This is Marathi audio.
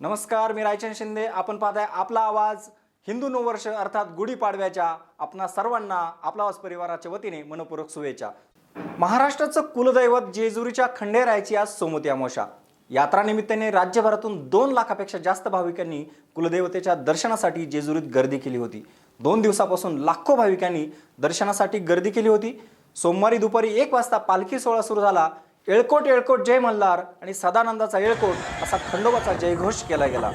नमस्कार मी रायचंद शिंदे. आपण पाहताय आपला आवाज हिंदू नववर्ष अर्थात गुढीपाडव्याच्या आपणा सर्वांना आपला आवाज परिवाराच्या वतीने मनपूर्वक शुभेच्छा. महाराष्ट्राचं कुलदैवत जेजुरीच्या खंडेरायाची आज सोमती अमावस्या. यात्रानिमित्ताने राज्यभरातून दोन लाखापेक्षा जास्त भाविकांनी कुलदेवतेच्या दर्शनासाठी जेजुरीत गर्दी केली होती. दोन दिवसापासून लाखो भाविकांनी दर्शनासाठी गर्दी केली होती. सोमवारी दुपारी एक वाजता पालखी सोहळा सुरू झाला. येळकोट येळकोट जय मल्हार आणि सदानंदाचा येळकोट असा खंडोबाचा जयघोष केला गेला.